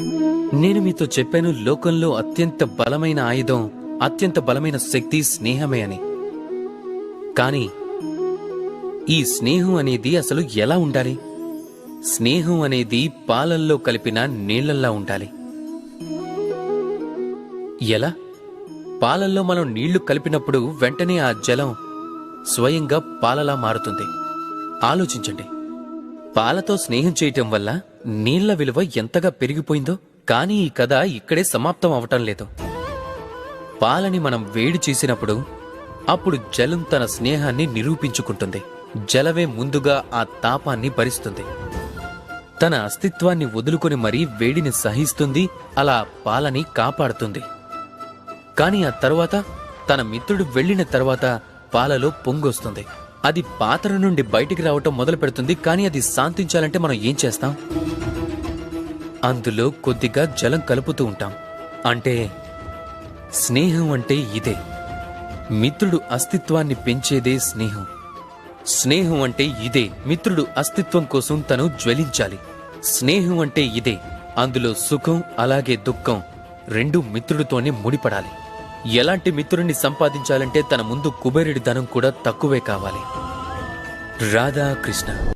నేను మీతో చెప్పాను లోకంలో అత్యంత బలమైన ఆయుధం అత్యంత బలమైన శక్తి స్నేహమే అని. కానీ ఈ స్నేహం అనేది అసలు ఎలా ఉండాలి? స్నేహం అనేది పాలల్లో కలిపిన నీళ్ళల్లా ఉండాలి. ఎలా? పాలల్లో మనం నీళ్ళు కలిపినప్పుడు వెంటనే ఆ జలం స్వయంగా పాలలా మారుతుంది. ఆలోచించండి. పాలతో స్నేహం చేయటం వల్ల నీళ్ళ విలువ ఎంతగా పెరిగిపోయిందో కానీ ఈ కథ ఇక్కడే సమాప్తం అవటం లేదు. పాలని మనం వేడి చేసినప్పుడు అప్పుడు జలం తన స్నేహాన్ని నిరూపించుకుంటుంది. జలమే ముందుగా ఆ తాపాన్ని భరిస్తుంది. తన అస్తిత్వాన్ని వదులుకొని మరీ వేడిని సహిస్తుంది అలా పాలని కాపాడుతుంది. కాని ఆ తరువాత తన మిత్రుడు వెళ్ళిన తర్వాత పాలలో పొంగొస్తుంది. అది పాత్ర నుండి బయటికి రావటం మొదలు పెడుతుంది కానీ అది శాంతించాలంటే మనం ఏం చేస్తాం? అందులో కొద్దిగా జలం కలుపుతూ ఉంటాం. అంటే స్నేహం అంటే ఇదే. మిత్రుడు అస్తిత్వాన్ని పెంచేదే స్నేహం. స్నేహం అంటే ఇదే. మిత్రుడు అస్తిత్వం కోసం తను జ్వలించాలి. స్నేహం అంటే ఇదే. అందులో సుఖం అలాగే దుఃఖం రెండు మిత్రుడితోనే ముడిపడాలి. ఎలాంటి మిత్రుడిని సంపాదించాలంటే తన ముందు కుబేరుడి ధనం కూడా తక్కువే కావాలి. రాధా కృష్ణ